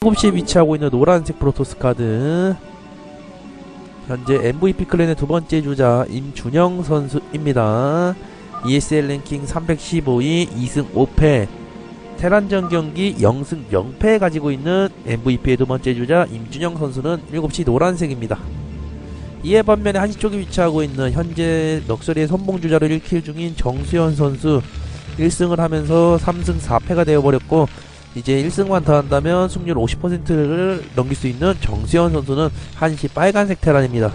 7시에 위치하고 있는 노란색 프로토스 카드 현재 MVP 클랜의 두 번째 주자 임준영 선수입니다. ESL 랭킹 315위 2승 5패 테란전 경기 0승 0패 가지고 있는 MVP의 두 번째 주자 임준영 선수는 7시 노란색입니다. 이에 반면에 한시 쪽에 위치하고 있는 현재 럭셔리의 선봉 주자로 1킬 중인 정수현 선수 1승을 하면서 3승 4패가 되어버렸고 이제 1승만 더 한다면 승률 50%를 넘길 수 있는 정수현 선수는 한시 빨간색 테란입니다.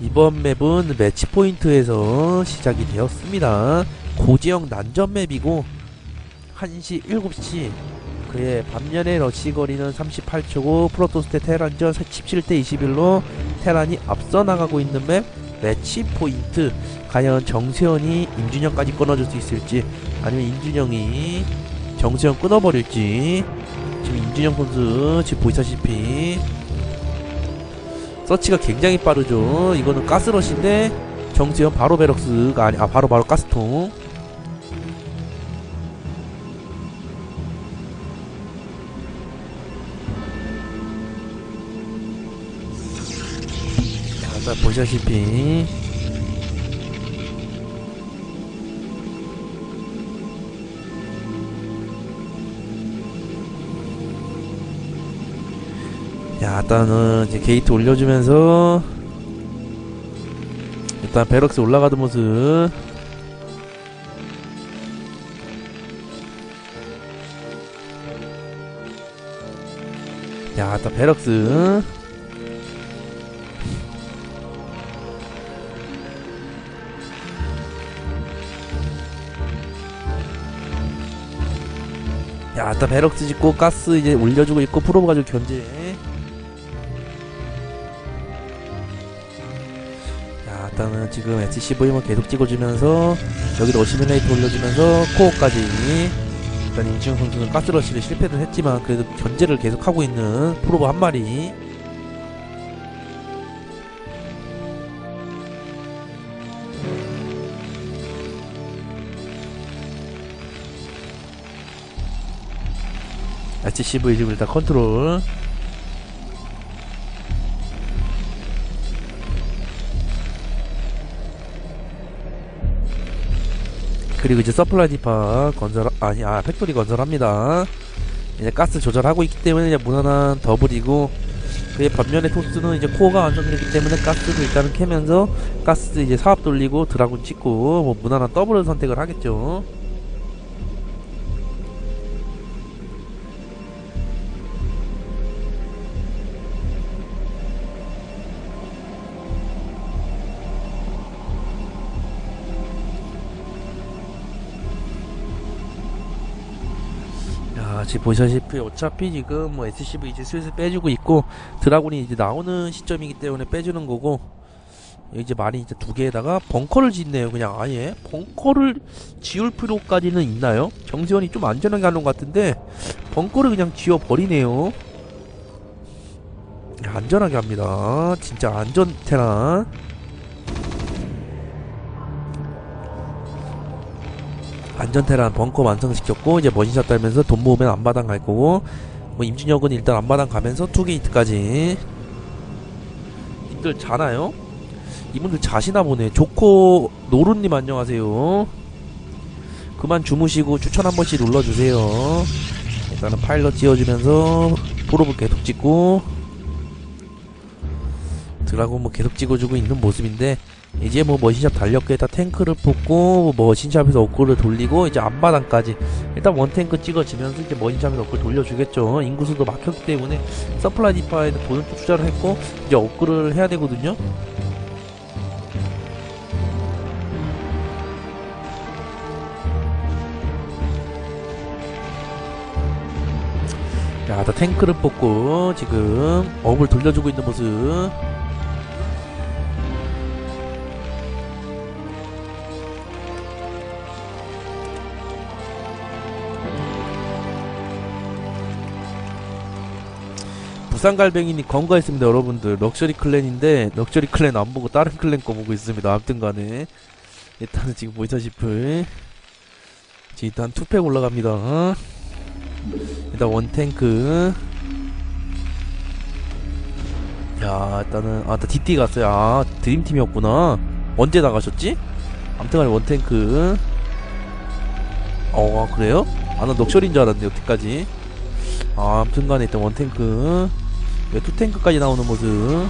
이번 맵은 매치 포인트에서 시작이 되었습니다. 고지형 난전 맵이고 1시 7시 그의 반면에 러시 거리는 38초고 프로토스테 테란전 17대 21로 테란이 앞서 나가고 있는 맵 매치 포인트. 과연 정세현이 임준영까지 끊어줄 수 있을지 아니면 임준영이 정세현 끊어버릴지. 지금 임준영 선수 지금 보시다시피 서치가 굉장히 빠르죠. 이거는 가스러시인데 정세현 바로 베럭스가 아니 아 바로 바로 가스통 자, 일단 보시다시피. 야, 일단은 이제 게이트 올려주면서 일단 베럭스 올라가던 모습. 야, 일단 베럭스 야, 일단 베럭스 짓고 가스 이제 올려주고 있고 프로브 가지고 견제. 자, 일단은 지금 SCV만 계속 찍어주면서 여기도 어시뮬레이터 올려주면서 코어까지 일단 임지영 선수는 가스러시를 실패는 했지만 그래도 견제를 계속 하고 있는 프로브 한 마리. SCV 지금 일단 컨트롤. 그리고 이제 서플라이 디파 건설 아니 아 팩토리 건설합니다. 이제 가스 조절하고 있기 때문에 이제 무난한 더블이고 그의 반면에 토스는 이제 코어가 완성되기 때문에 가스도 일단은 캐면서 가스 이제 사업 돌리고 드라군 찍고 뭐 무난한 더블을 선택을 하겠죠. 야, 지금 보시다시피 어차피 지금 뭐 SCV 이제 슬슬 빼주고 있고 드라군이 이제 나오는 시점이기 때문에 빼주는 거고 이제 말이 이제 두 개에다가 벙커를 짓네요. 그냥 아예 벙커를 지을 필요까지는 있나요? 정지원이 좀 안전하게 하는 것 같은데 벙커를 그냥 지어 버리네요. 안전하게 합니다. 진짜 안전 테란. 안전테란 벙커 완성시켰고 이제 머신샷 달면서 돈 모으면 앞마당 갈 거고 뭐 임준혁은 일단 앞마당 가면서 투게이트까지. 님들 자나요? 이분들 자시나 보네. 조코 노루님 안녕하세요. 그만 주무시고 추천 한 번씩 눌러주세요. 일단은 파일럿 지어주면서 프로브 계속 찍고 드라곤 뭐 계속 찍어주고 있는 모습인데 이제 뭐 머신샵 달력에다 탱크를 뽑고 뭐 머신샵에서 업글을 돌리고 이제 앞마당까지 일단 원탱크 찍어지면서 이제 머신샵에서 업글 돌려주겠죠. 인구수도 막혔기 때문에 서플라이 디파에도 보는 쪽 투자를 했고 이제 업글을 해야 되거든요. 자, 다 탱크를 뽑고 지금 업을 돌려주고 있는 모습 부산갈뱅이님 건강했습니다 여러분들 럭셔리 클랜인데 럭셔리 클랜 안 보고 다른 클랜 거 보고 있습니다 아무튼 간에 일단은 지금 보시다시피 자, 일단 투팩 올라갑니다. 일단 원탱크. 야, 일단은, 아, 나 DT 갔어요. 아, 드림팀이었구나. 언제 나가셨지? 아무튼 간에 원탱크. 어, 아, 그래요? 아, 나 넉셔리인 줄 알았는데, 여태까지. 아, 아무튼 간에 일단 원탱크. 왜 투탱크까지 나오는 모습.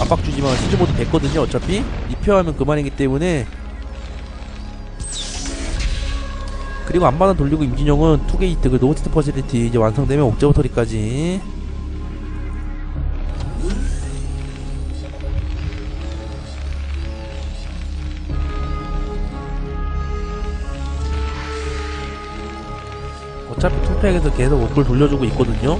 압박 주지만 시즈 모드 됐거든요, 어차피. 입혀하면 그만이기 때문에. 그리고 안마는 돌리고 임진영은 투게이트 그 노스트 퍼실리티 이제 완성되면 옥저버터리까지 어차피 투팩에서 계속 옥을 돌려주고 있거든요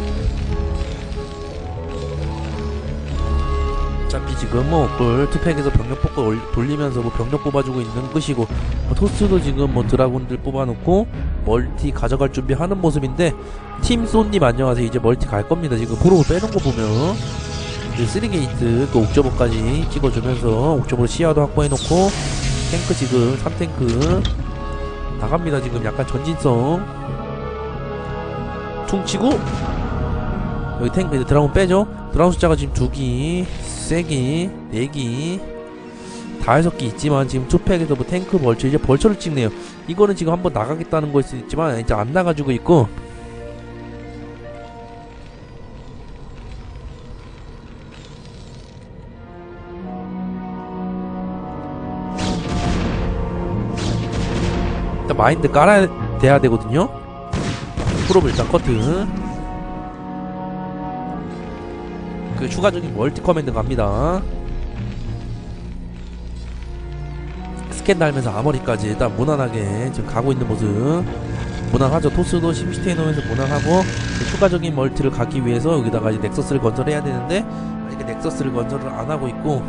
어차피 지금 뭐 옥을 투팩에서 병력 뽑고 올- 돌리면서 뭐 병력 뽑아주고 있는 끝이고 뭐 토스도 지금 뭐 드라군들 뽑아놓고 멀티 가져갈 준비하는 모습인데 팀 쏜님 안녕하세요. 이제 멀티 갈 겁니다. 지금 프로를 빼는 거 보면. 이제 3게이트 그 옥저버까지 찍어주면서 옥저버로 시야도 확보해놓고 탱크 지금 3탱크. 나갑니다. 지금 약간 전진성. 퉁치고 여기 탱크 이제 드라군 빼죠? 드라군 숫자가 지금 두기 세기 네기 다섯 개 있지만 지금 투팩에서 뭐 탱크 벌처 이제 벌처를 찍네요. 이거는 지금 한번 나가겠다는 거일 수 있지만 이제 안 나가지고 있고. 일단 마인드 깔아야 돼야 되거든요. 프로브 일단 커트 그 추가적인 멀티 커맨드 갑니다. 스캔 달면서 아머리까지 일단 무난하게 지금 가고 있는 모습. 무난하죠. 토스도 심시티에 놓으면서 무난하고 그 추가적인 멀티를 가기 위해서 여기다가 이제 넥서스를 건설해야 되는데 아직 넥서스를 건설을 안 하고 있고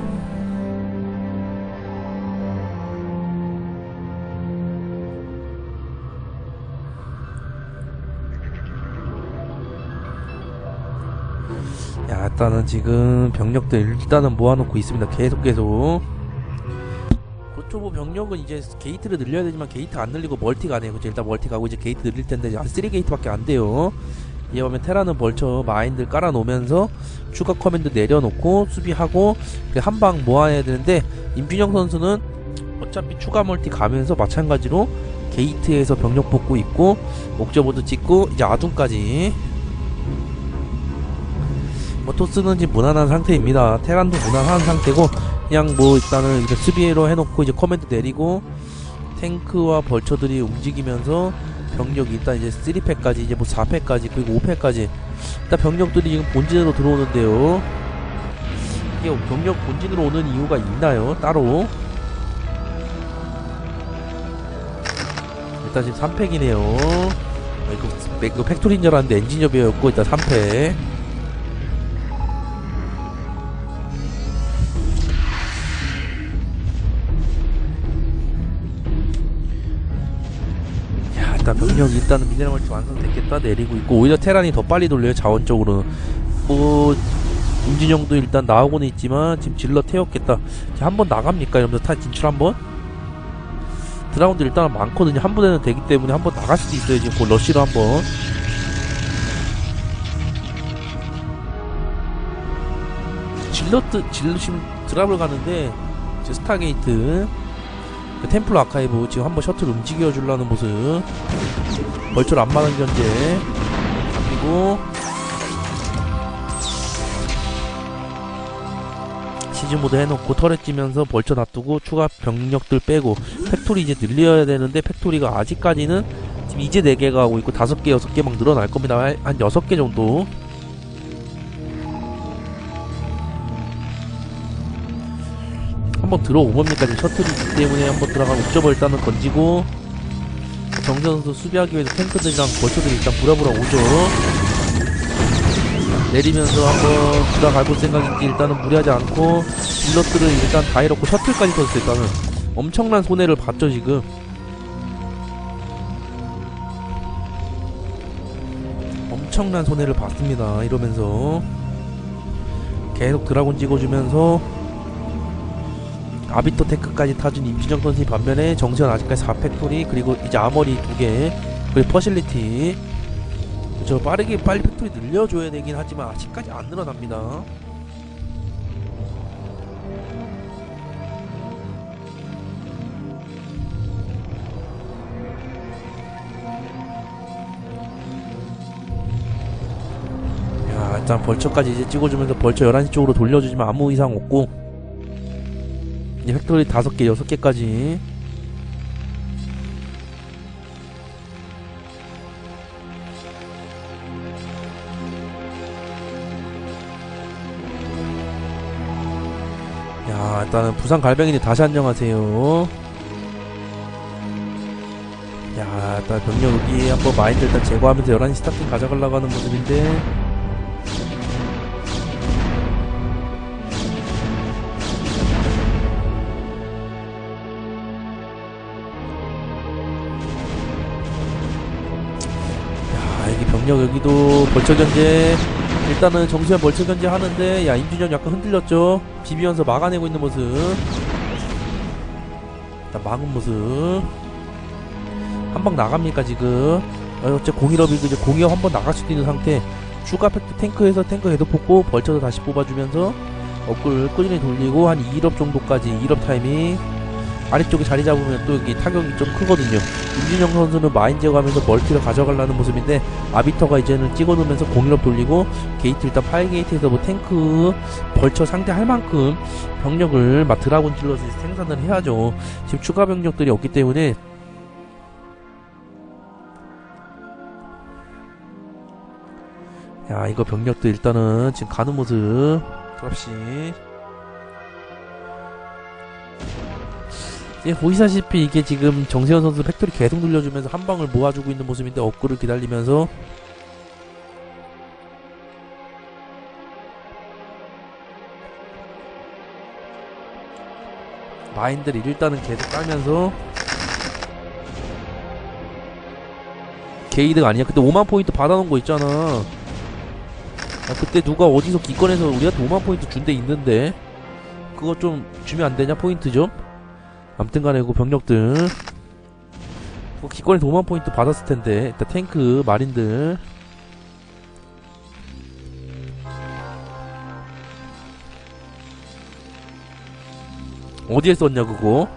일단은 지금 병력들 일단은 모아놓고 있습니다 계속 계속 고초보 병력은 이제 게이트를 늘려야 되지만 게이트 안 늘리고 멀티가 안 해요. 그죠? 일단 멀티 가고 이제 게이트 늘릴 텐데 한 3게이트밖에 안 돼요. 이에 보면 테라는 벌쳐 마인들 깔아놓으면서 추가 커맨드 내려놓고 수비하고 한 방 모아야 되는데 임준영 선수는 어차피 추가 멀티 가면서 마찬가지로 게이트에서 병력 뽑고 있고 옥저보드 찍고 이제 아둔까지 뭐 토스는 지금 무난한 상태입니다. 테란도 무난한 상태고 그냥 뭐 일단은 이제 수비로 해놓고 이제 커맨드 내리고 탱크와 벌처들이 움직이면서 병력 일단 이제 3팩까지 이제 뭐 4팩까지 그리고 5팩까지. 일단 병력들이 지금 본진으로 들어오는데요. 이게 병력 본진으로 오는 이유가 있나요? 따로? 일단 지금 3팩이네요. 이거, 이거 팩토리인 줄 알았는데 엔지니어비였고 일단 3팩 야, 일단 병력 일단은 미네랄 멀티 완성됐겠다 내리고 있고 오히려 테란이 더 빨리 돌려요 자원적으로는 뭐 임진영도 일단 나오고는 있지만 지금 질러 태웠겠다. 한번 나갑니까? 이러면서 타 진출 한번? 드라운드 일단은 많거든요. 한 번에는 되기 때문에 한번 나갈 수도 있어요 지금 그 러쉬로 한번. 질러트 질러 지금 드랍을 가는데 이제 스타게이트 그 템플 아카이브 지금 한번 셔틀 움직여 주려는 모습. 벌처를 안 막은 견제. 그리고. 시즌 모드 해놓고 터렛 찌면서 벌쳐 놔두고 추가 병력들 빼고 팩토리 이제 늘려야 되는데 팩토리가 아직까지는 지금 이제 4개가 하고 있고 5개 6개 막 늘어날 겁니다. 한- 한 6개 정도 한번 들어오봅니까? 지금 셔틀이 있기 때문에 한번 들어가면 옥저버 일단은 건지고. 정재 선수 수비하기 위해서 탱크들이랑 벌처들이 일단 부랴부랴 오죠. 내리면서 한번 들어갈 볼 생각인지 일단은 무리하지 않고 딜러들을 일단 다 잃었고 셔틀까지 터졌어요 일단은 엄청난 손해를 봤죠 지금. 엄청난 손해를 봤습니다. 이러면서 계속 드라곤 찍어주면서 아비토 테크까지 타준 임준영 선수의 반면에 정세현 아직까지 4팩토리 그리고 이제 아머리 2개 그리고 퍼실리티. 저 빠르게 빨리 팩토리 늘려줘야 되긴 하지만 아직까지 안 늘어납니다. 야 일단 벌처까지 이제 찍어주면서 벌처 11시 쪽으로 돌려주지만 아무 이상 없고 이제 팩토리 5개 6개까지. 야 일단은 부산 갈뱅이님 다시 안녕하세요. 야 일단 병력 여기 한번 마인드 일단 제거하면서 11시 스타팅 가져가려고 하는 모습인데 병력 여기도 벌처 견제 일단은 정수현 벌처 견제 하는데 야 임준영 약간 흔들렸죠? 비비면서 막아내고 있는 모습. 일단 막은 모습. 한 방 나갑니까 지금? 어, 어째 공일업이 이제 공이업 한 번 나갈 수도 있는 상태. 추가 팩트 탱크에서 탱크 해도 뽑고 벌쳐서 다시 뽑아주면서 업글 꾸준히 돌리고 한 2업 정도까지 2업 타이밍 아래쪽에 자리 잡으면 또 여기 타격이 좀 크거든요. 임준영 선수는 마인 제거하면서 멀티를 가져가려는 모습인데 아비터가 이제는 찍어놓으면서 공일업 돌리고 게이트 일단 파이 게이트에서 뭐 탱크 벌쳐 상대할 만큼 병력을 막 드라곤 질러서 생산을 해야죠. 지금 추가 병력들이 없기 때문에 야 이거 병력도 일단은 지금 가는 모습. 드랍시 이제 보시다시피 이게 지금 정세현 선수 팩토리 계속 눌려주면서 한 방을 모아주고 있는 모습인데 업글을 기다리면서 마인드를 일단은 계속 깔면서 게이드가 아니야. 그때 5만 포인트 받아놓은 거 있잖아. 아, 그때 누가 어디서 기권해서 우리한테 5만 포인트 준 데 있는데 그거 좀 주면 안 되냐? 포인트 좀 암튼 간에 그 병력들. 뭐 기권에서 5만 포인트 받았을 텐데 일단 탱크 마린들. 어디에 썼냐 그거?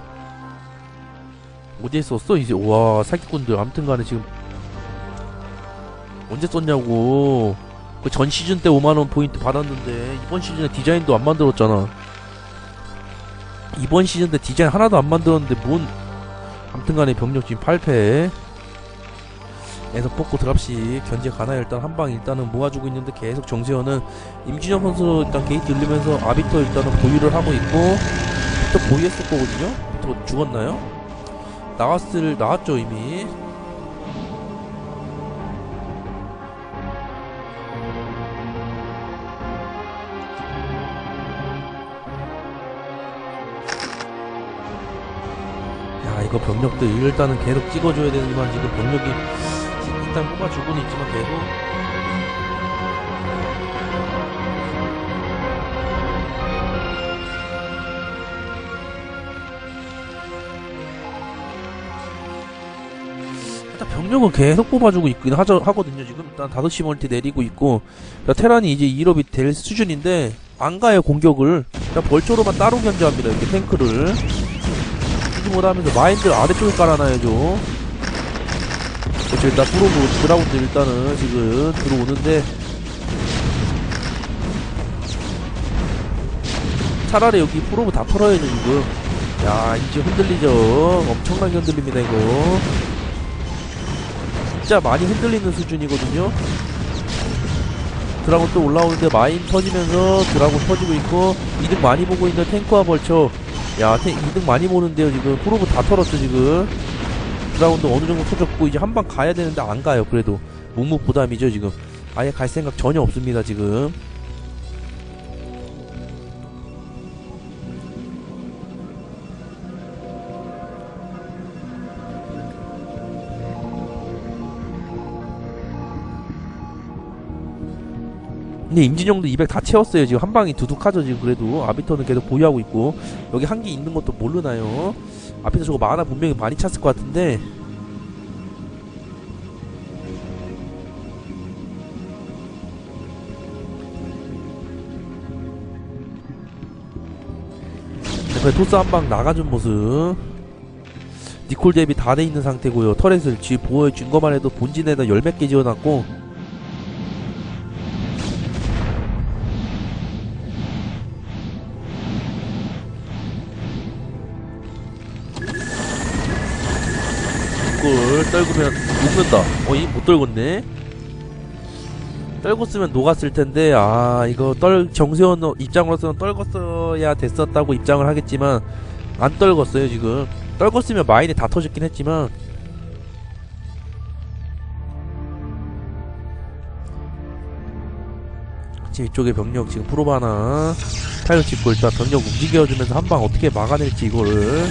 어디에 썼어 이제? 와 사기꾼들. 암튼 간에 지금 언제 썼냐고. 그 전 시즌 때 5만원 포인트 받았는데 이번 시즌에 디자인도 안 만들었잖아 이번 시즌 때 디자인 하나도 안 만들었는데 뭔 아무튼간에 병력 지금 8패. 에서 뽑고 드랍시. 견제 가나요 일단 한 방 일단은 모아주고 있는데 계속 정세현은 임준영 선수 일단 게이트 늘리면서 아비터 일단은 보유를 하고 있고 또 보유했을 거거든요. 또 죽었나요? 나왔을 나왔죠 이미 야 이거 병력도 일단은 계속 찍어줘야 되지만 지금 병력이 일단 뽑아주고는 있지만 계속. 병력은 계속 뽑아주고 있긴 하죠, 하거든요 지금. 일단 5시 멀티 내리고 있고. 자, 테란이 이제 2럽이 될 수준인데 안 가요 공격을 그냥 벌초로만 따로 견제합니다 이렇게 탱크를 하지 못하면서 마인드 아래쪽에 깔아놔야죠. 그렇죠. 일단 프로브 드라군들 일단은 지금 들어오는데 차라리 여기 프로브 다 털어야죠 지금. 야 이제 흔들리죠. 엄청나게 흔들립니다 이거. 진짜 많이 흔들리는 수준이거든요. 드라군 또 올라오는데 마인 터지면서 드라군 터지고 있고 이득 많이 보고 있는 탱크와 벌쳐 야, 태, 이득 많이 보는데요, 지금. 프로브 다 털었죠, 지금. 드라운드 어느 정도 터졌고, 이제 한 방 가야 되는데 안 가요, 그래도. 묵묵부담이죠, 지금. 아예 갈 생각 전혀 없습니다, 지금. 근데 임진영도 200 다 채웠어요. 지금 한 방이 두둑하죠 지금 그래도. 아비터는 계속 보유하고 있고. 여기 한 개 있는 것도 모르나요? 앞에서 저거 만화 분명히 많이 찼을 것 같은데. 그 토스 한 방 나가준 모습. 니콜 대비 다 돼 있는 상태고요. 터렛을 쥐 보여준 것만 해도 본진에다 열몇 개 지어놨고 떨구면 녹는다. 어이 못 떨궜네. 떨궜으면 녹았을 텐데 아 이거 떨 정세원 입장으로서는 떨궜어야 됐었다고 입장을 하겠지만 안 떨궜어요 지금. 떨궜으면 마인이 다 터졌긴 했지만. 지금 이쪽에 병력 지금 프로바나. 타이어 찍고 일단 병력 움직여주면서 한 방 어떻게 막아낼지 이거를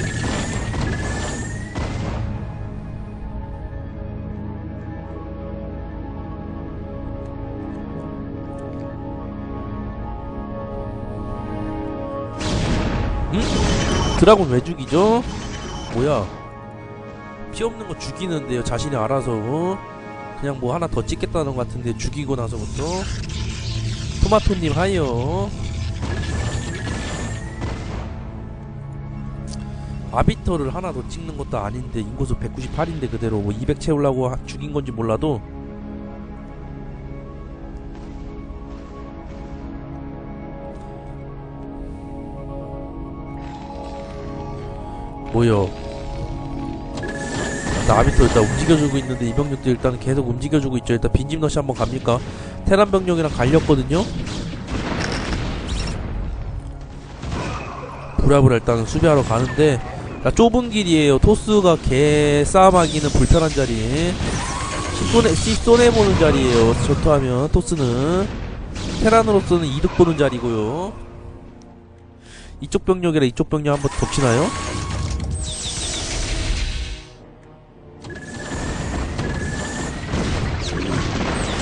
드라곤 왜 죽이죠? 뭐야? 피 없는 거 죽이는데요 자신이 알아서 그냥 뭐 하나 더 찍겠다는 것 같은데 죽이고 나서부터. 토마토님 하이요. 아비터를 하나 더 찍는 것도 아닌데 인구수 198인데 그대로 뭐 200 채우려고 하- 죽인 건지 몰라도 뭐요 나 아비터 일단 움직여주고 있는데 이 병력도 일단 계속 움직여주고 있죠. 일단 빈집 러시 한번 갑니까? 테란 병력이랑 갈렸거든요. 브라브라 일단 수비하러 가는데 자, 좁은 길이에요. 토스가 개 싸움하기는 불편한 자리 씻손해, 씻손해보는 자리에요. 전투하면 토스는. 테란으로서는 이득 보는 자리고요. 이쪽 병력이랑 이쪽 병력 한번 덮치나요?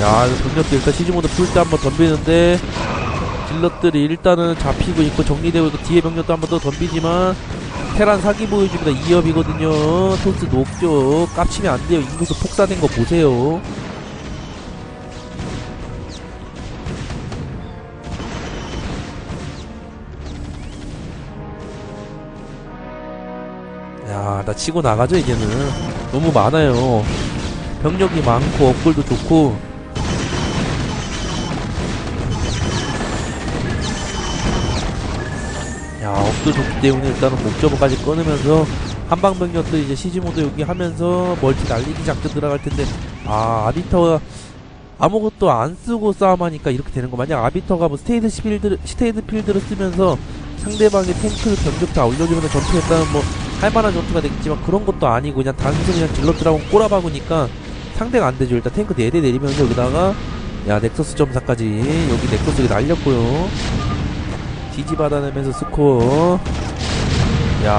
야, 병력들 일단 시즈모드 풀 때 한번 덤비는데 질럿들이 일단은 잡히고 있고 정리되고 있고 뒤에 병력도 한번 더 덤비지만 테란 사기 보여줍니다. 2업이거든요. 토스 녹죠. 깝치면 안 돼요. 인구수 폭사된 거 보세요. 야, 나 치고 나가죠, 이제는. 너무 많아요. 병력이 많고 업글도 좋고 야 업도 좋기 때문에 일단은 목저버까지 끊으면서 한방 병력도 이제 시즈모드 여기 하면서 멀티 날리기 작전 들어갈 텐데 아 아비터가 아무것도 안 쓰고 싸움하니까 이렇게 되는 거 만약 아비터가 뭐 스테이드 필드 스테이드 필드를 쓰면서 상대방의 탱크 병력 다 올려주면서 전투했다면 뭐 할만한 전투가 되겠지만 그런 것도 아니고 그냥 단순히 그냥 질럿들하고 꼬라박으니까 상대가 안 되죠. 일단 탱크 4대 내리면서 여기다가 야 넥서스 점사까지 여기 넥서스 날렸고요. 받아내면서 스코어